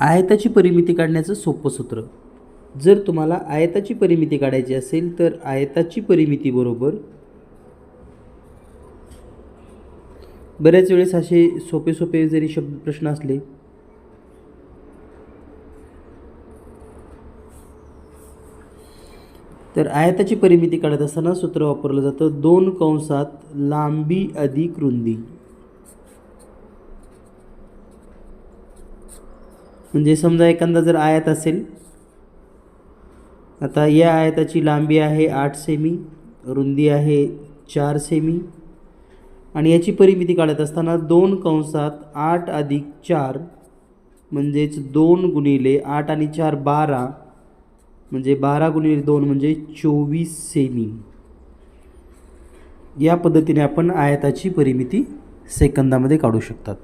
आयताची परिमिती काढण्याचं सोपं सूत्र. जर तुम्हाला आयताची परिमिती काढायची असेल तर आयताची परिमिती बरोबर बऱ्याच वेळेस असे सोपे सोपे जरी शब्द प्रश्न असले तर आयताची परिमिती काढत असताना सूत्र वापरलं जातं दोन कंसात लांबी अधिक रुंदी. म्हणजे समजा एखादा जर आयात असेल आता या आयताची लांबी आहे आठ सेमी रुंदी आहे चार सेमी आणि याची परिमिती काढत असताना दोन कंसात आठ अधिक चार म्हणजेच दोन गुणिले आठ आणि चार बारा म्हणजे बारा गुणिले दोन म्हणजे चोवीस सेमी या पद्धतीने आपण आयताची परिमिती सेकंदामध्ये काढू शकतात.